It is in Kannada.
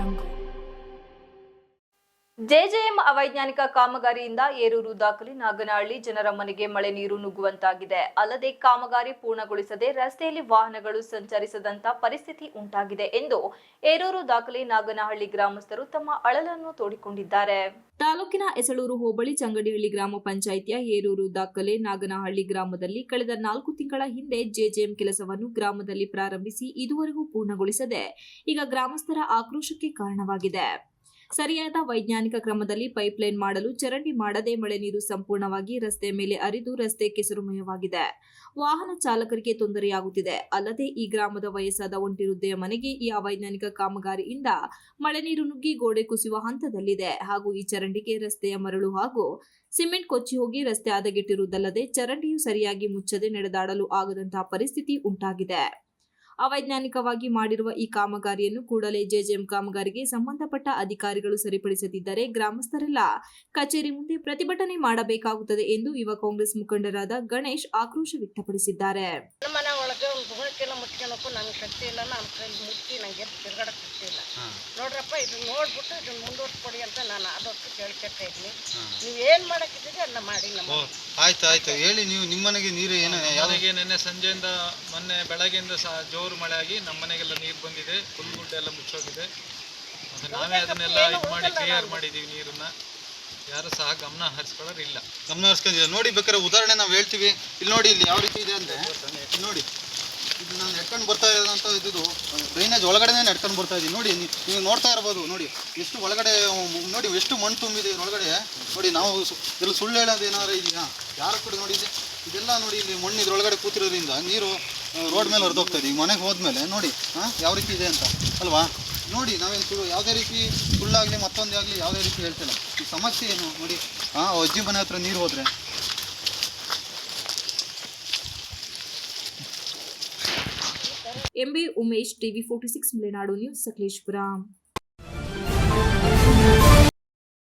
jungle. ಜೆಜೆಎಂ ಅವೈಜ್ಞಾನಿಕ ಕಾಮಗಾರಿಯಿಂದ ಏರೂರು ದಾಖಲೆ, ನಾಗನಹಳ್ಳಿ ಜನರ ಮನೆಗೆ ಮಳೆ ನೀರು ನುಗ್ಗುವಂತಾಗಿದೆ. ಅಲ್ಲದೆ ಕಾಮಗಾರಿ ಪೂರ್ಣಗೊಳಿಸದೆ ರಸ್ತೆಯಲ್ಲಿ ವಾಹನಗಳು ಸಂಚರಿಸದಂತ ಪರಿಸ್ಥಿತಿ ಉಂಟಾಗಿದೆ ಎಂದು ಏರೂರು ದಾಖಲೆ, ನಾಗನಹಳ್ಳಿ ಗ್ರಾಮಸ್ಥರು ತಮ್ಮ ಅಳಲನ್ನು ತೋಡಿಕೊಂಡಿದ್ದಾರೆ. ತಾಲೂಕಿನ ಎಸಳೂರು ಹೋಬಳಿ ಚಂಗಡಿಹಳ್ಳಿ ಗ್ರಾಮ ಪಂಚಾಯಿತಿಯ ಏರೂರು ದಾಖಲೆ, ನಾಗನಹಳ್ಳಿ ಗ್ರಾಮದಲ್ಲಿ ಕಳೆದ ನಾಲ್ಕು ತಿಂಗಳ ಹಿಂದೆ ಜೆಜೆಎಂ ಕೆಲಸವನ್ನು ಗ್ರಾಮದಲ್ಲಿ ಪ್ರಾರಂಭಿಸಿ ಇದುವರೆಗೂ ಪೂರ್ಣಗೊಳಿಸದೆ ಈಗ ಗ್ರಾಮಸ್ಥರ ಆಕ್ರೋಶಕ್ಕೆ ಕಾರಣವಾಗಿದೆ. ಸರಿಯಾದ ವೈಜ್ಞಾನಿಕ ಕ್ರಮದಲ್ಲಿ ಪೈಪ್ಲೈನ್ ಮಾಡಲು ಚರಂಡಿ ಮಾಡದೆ ಮಳೆ ನೀರು ಸಂಪೂರ್ಣವಾಗಿ ರಸ್ತೆ ಮೇಲೆ ಅರಿದು ರಸ್ತೆ ಕೆಸರುಮಯವಾಗಿದೆ ವಾಹನ ಚಾಲಕರಿಗೆ ತೊಂದರೆಯಾಗುತ್ತಿದೆ. ಅಲ್ಲದೆ ಈ ಗ್ರಾಮದ ವಯಸ್ಸಾದ ಒಂಟಿರುದ್ದೆಯ ಮನೆಗೆ ಈ ಅವೈಜ್ಞಾನಿಕ ಕಾಮಗಾರಿಯಿಂದ ಮಳೆ ನೀರು ನುಗ್ಗಿ ಗೋಡೆ ಕುಸಿಯುವ ಹಂತದಲ್ಲಿದೆ. ಹಾಗೂ ಈ ಚರಂಡಿಗೆ ರಸ್ತೆಯ ಮರಳು ಹಾಗೂ ಸಿಮೆಂಟ್ ಕೊಚ್ಚಿ ಹೋಗಿ ರಸ್ತೆ ಹದಗೆಟ್ಟಿರುವುದಲ್ಲದೆ ಚರಂಡಿಯು ಸರಿಯಾಗಿ ಮುಚ್ಚದೆ ನಡೆದಾಡಲು ಆಗದಂತಹ ಪರಿಸ್ಥಿತಿ ಉಂಟಾಗಿದೆ. ಅವೈಜ್ಞಾನಿಕವಾಗಿ ಮಾಡಿರುವ ಈ ಕಾಮಗಾರಿಯನ್ನು ಕೂಡಲೇ ಜೆಜೆಎಂ ಕಾಮಗಾರಿಗೆ ಸಂಬಂಧಪಟ್ಟ ಅಧಿಕಾರಿಗಳು ಸರಿಪಡಿಸದಿದ್ದರೆ ಗ್ರಾಮಸ್ಥರೆಲ್ಲ ಕಚೇರಿ ಮುಂದೆ ಪ್ರತಿಭಟನೆ ಮಾಡಬೇಕಾಗುತ್ತದೆ ಎಂದು ಯುವ ಕಾಂಗ್ರೆಸ್ ಮುಖಂಡರಾದ ಗಣೇಶ್ ಆಕ್ರೋಶ ವ್ಯಕ್ತಪಡಿಸಿದ್ದಾರೆ. ಒಳಗೆ ಒಂದು ಗುಣಕ್ಕೆಲ್ಲ ಮುಚ್ಕೊಳಕ್ಕೂ ನನಗೆ ಶಕ್ತಿ ಇಲ್ಲ ನನ್ನ ಕೈಲಿ ಮುಟ್ಟಿ ನನಗೆ ತಿರ್ಗಾಡಕ್ಕೆ ಶಕ್ತಿ ಇಲ್ಲ. ನೋಡ್ರಪ್ಪ ಇದನ್ನ ನೋಡ್ಬಿಟ್ಟು ಇದನ್ನ ಮುಂದುವರ್ಸ್ಕೊಡಿ ಅಂತ ನಾನು ಆದಷ್ಟು ಕೇಳ್ಕೊತಾ ಇದ್ದೀನಿ. ನೀವು ಏನು ಮಾಡಕ್ಕಿದ್ದೀರಿ ಅದನ್ನ ಮಾಡಿ ನಮ್ಮ ಆಯ್ತು ಆಯ್ತು. ಹೇಳಿ ನೀವು ನಿಮ್ಮ ಮನೆಗೆ ನೀರು ಏನು ನಿನ್ನೆ ಸಂಜೆಯಿಂದ ಮೊನ್ನೆ ಬೆಳಗ್ಗೆಯಿಂದ ಸಹ ಜೋರು ಮಳೆ ಆಗಿ ನಮ್ಮ ಮನೆಗೆಲ್ಲ ನೀರು ಬಂದಿದೆ. ಫುಲ್ ಗುಡ್ಡೆ ಎಲ್ಲ ಮುಚ್ಚೋಗಿದೆ. ನಾವೇ ಅದನ್ನೆಲ್ಲ ಇದು ಮಾಡಿ ಕ್ಲಿಯರ್ ಮಾಡಿದ್ದೀವಿ ನೀರನ್ನ. ಯಾರು ಸಹ ಗಮನ ಹರಿಸ್ಕೊಳ್ಳೋರು ಇಲ್ಲ ಗಮನ ಹರಿಸ್ಕೊಂಡಿಲ್ಲ ನೋಡಿ ಬೇಕಾದ್ರೆ ಉದಾಹರಣೆ ನಾವು ಹೇಳ್ತೀವಿ. ಇಲ್ಲಿ ನೋಡಿ ಇಲ್ಲಿ ಯಾವ ರೀತಿ ಇದೆ ಅಂದರೆ ನೋಡಿ. ಇದು ನಾನು ನಡ್ಕೊಂಡು ಬರ್ತಾ ಇರೋದಂತ ಇದು ಡ್ರೈನೇಜ್ ಒಳಗಡೆನೇ ನಡ್ಕೊಂಡು ಬರ್ತಾ ಇದ್ದೀನಿ. ನೋಡಿ ನೀವು ನೋಡ್ತಾ ಇರ್ಬೋದು. ನೋಡಿ, ಎಷ್ಟು ಒಳಗಡೆ, ನೋಡಿ ಎಷ್ಟು ಮಣ್ಣು ತುಂಬಿದೆ ಒಳಗಡೆ ನೋಡಿ, ನಾವು ಇದ್ರಲ್ಲಿ ಸುಳ್ಳು ಹೇಳೋದು ಏನಾದ್ರು ಇದೆಯಾ? ಯಾರು ಕೂಡ ನೋಡಿ ಇದೆಲ್ಲ ನೋಡಿ ಇಲ್ಲಿ ಮಣ್ಣು ಇದ್ರೊಳಗಡೆ ಕೂತಿರೋದ್ರಿಂದ ನೀರು ರೋಡ್ ಮೇಲೆ ಹೊರದೋಗ್ತಾ ಇದೆ. ಈಗ ಮನೆಗೆ ಹೋದ್ಮೇಲೆ ನೋಡಿ ಹಾಂ ಯಾವ ರೀತಿ ಇದೆ ಅಂತ. ಅಲ್ವಾ? ನೋಡಿ, ನಾವೇನು ಸುಳ್ಳು, ಯಾವುದೇ ರೀತಿ ಸುಳ್ಳಾಗಲಿ, ಮತ್ತೊಂದೇ ಆಗಲಿ ಯಾವುದೇ ರೀತಿ ಹೇಳ್ತಿಲ್ಲ. ಈ ಸಮಸ್ಯೆ ಏನು? ನೋಡಿ, ಆ, ಅಜ್ಜಿ ಮನೆ ಹತ್ರ ನೀರು ಹೋದರೆ? M B Umesh, TV forty six, Malenadu news, Sakleshpur.